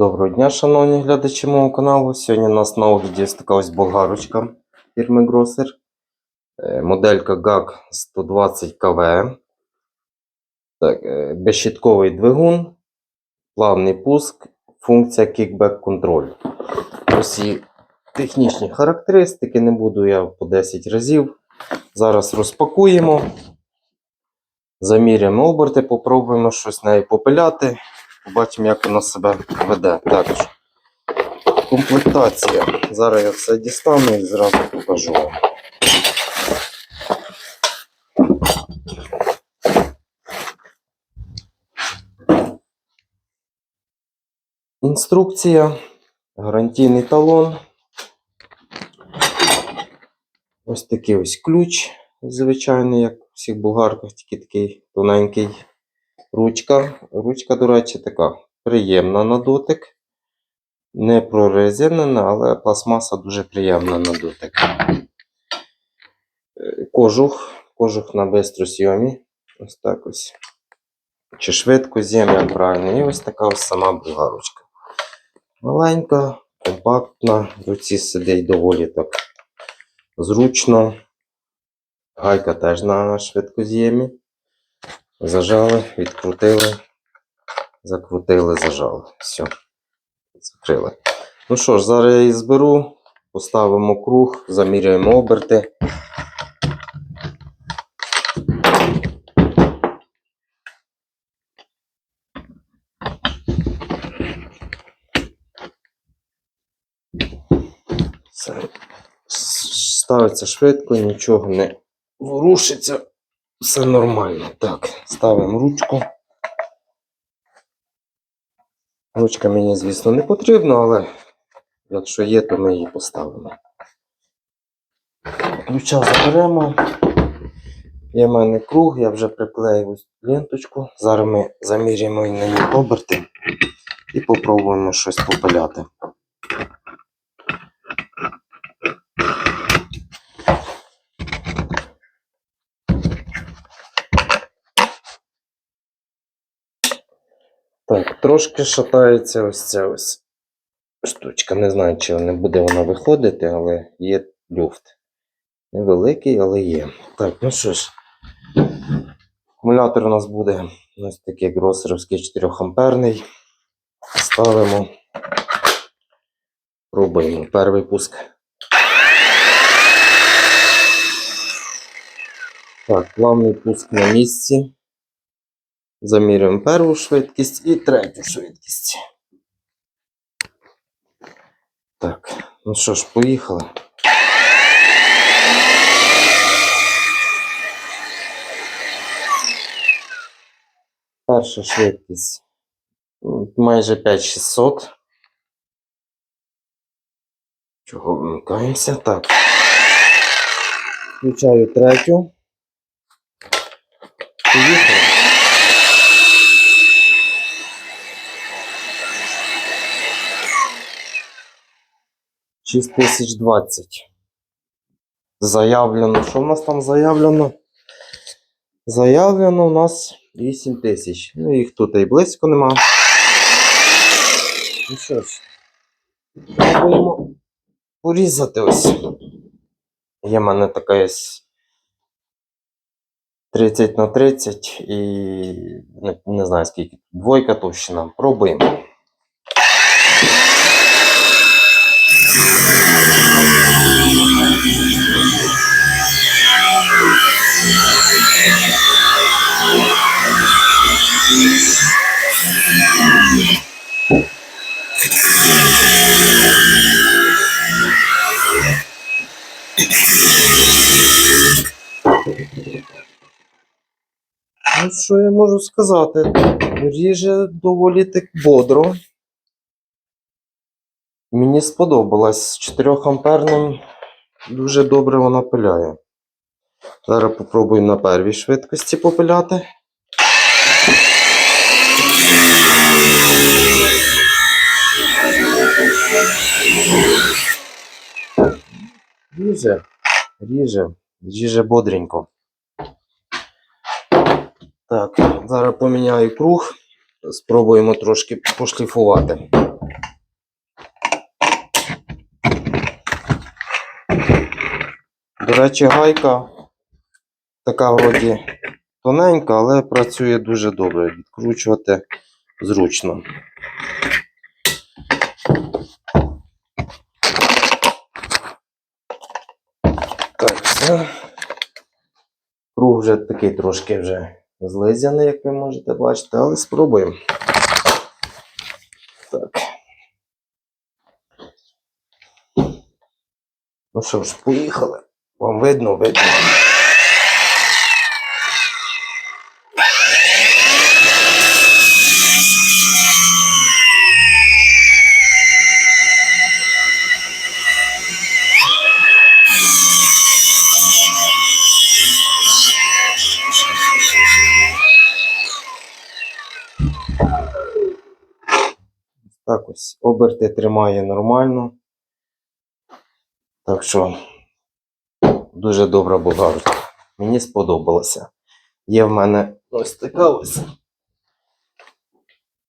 Доброго дня, шановні глядачі мого каналу. Сьогодні у нас на огляді ось така ось болгарочка фірми Grosser. Е, Моделька GAG 120 КВ. Так, е, безщитковий двигун, плавний пуск, функція Kickback Control. Ось і технічні характеристики, не буду я по 10 разів. Зараз розпакуємо. Заміряємо оберти, попробуємо щось нею попиляти. Побачимо, як вона себе веде. Також комплектація. Зараз я все дістану і зразу покажу. вам. Інструкція, гарантійний талон. Ось такий ось ключ, звичайний, як у всіх болгарках, тільки такий тоненький. Ручка. Ручка, до речі, така приємна на дотик. Не прорезинена, але пластмаса дуже приємна на дотик. Е, Кожух. Кожух на бистросйомі. Ось так ось. Чи швидко з'єм, правильно. І ось така ось сама болгарочка. Маленька, компактна, в руці сидить доволі так зручно. Гайка теж на швидкоз'ємі. Зажали, відкрутили, закрутили, зажали. Все. Закрили. Ну що ж, зараз я її зберу, поставимо круг, заміряємо оберти. Ставиться швидко, нічого не ворушиться. Все нормально. Так, ставимо ручку. Ручка мені, звісно, не потрібна, але якщо є, то ми її поставимо. Ключа заберемо. Є в мене круг, я вже приклеїв ось ленточку. Зараз ми заміряємо і на ній оберти і попробуємо щось попиляти. Так, трошки шатається ось ця ось штучка. Не знаю, чи не буде вона виходити, але є люфт. Невеликий, але є. Так, ну що ж, акумулятор у нас буде ось такий гросеровський 4 амперний. Ставимо. Пробуємо перший пуск. Так, плавний пуск на місці. Замірюємо першу швидкість і третю швидкість. Так, ну що ж, поїхали. Перша швидкість майже 5600. Чого вмикаємося? Так. Включаю третю. Поїхали. 6020. Заявлено. Що в нас там заявлено? Заявлено у нас 8000. Ну, їх тут і близько нема. Ну що ж, пробуємо порізати ось. Є в мене така ось 30 на 30 і не, не знаю скільки. Двойка товщина. Пробуємо. Ну, що я можу сказати? Ріже доволі так бодро. Мені сподобалось. З 4 амперним дуже добре вона пиляє. Зараз попробую на первій швидкості попиляти. Ріже, ріже, ріже бодренько. Так, зараз поміняю круг, спробуємо трошки пошліфувати. До речі, гайка така вроді тоненька, але працює дуже добре. Відкручувати зручно. Так, все. Круг вже такий трошки вже злизяний, як ви можете бачити, але спробуємо. Так. Ну що ж, поїхали. Вам видно, видно. Так ось, оберти тримає нормально. Так що дуже добра болгарка. Мені сподобалося. Є в мене ось така ось.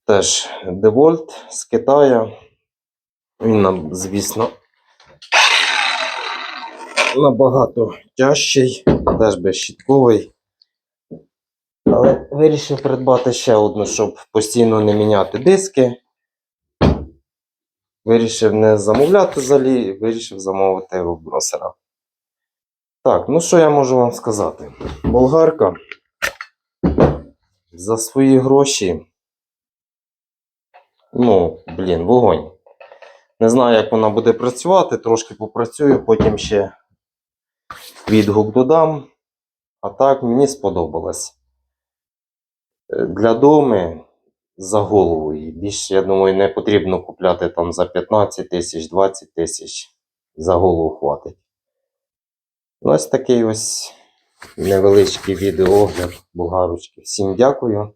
Теж Девольт з Китаю. Він нам, звісно, набагато тяжчий, теж безщітковий. Але вирішив придбати ще одну, щоб постійно не міняти диски. Вирішив не замовляти взагалі, вирішив замовити у бросера. Так, ну що я можу вам сказати? Болгарка за свої гроші. Ну, блін, вогонь. Не знаю, як вона буде працювати, трошки попрацюю, потім ще відгук додам. А так, мені сподобалось. Е, Для доми за голову. І більше, я думаю, не потрібно купляти там за 15 тисяч, 20 тисяч. За голову хватить. Ось такий ось невеличкий відеоогляд бугарочки. Всім дякую.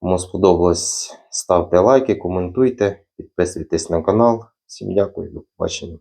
Кому сподобалось, ставте лайки, коментуйте, підписуйтесь на канал. Всім дякую, до побачення.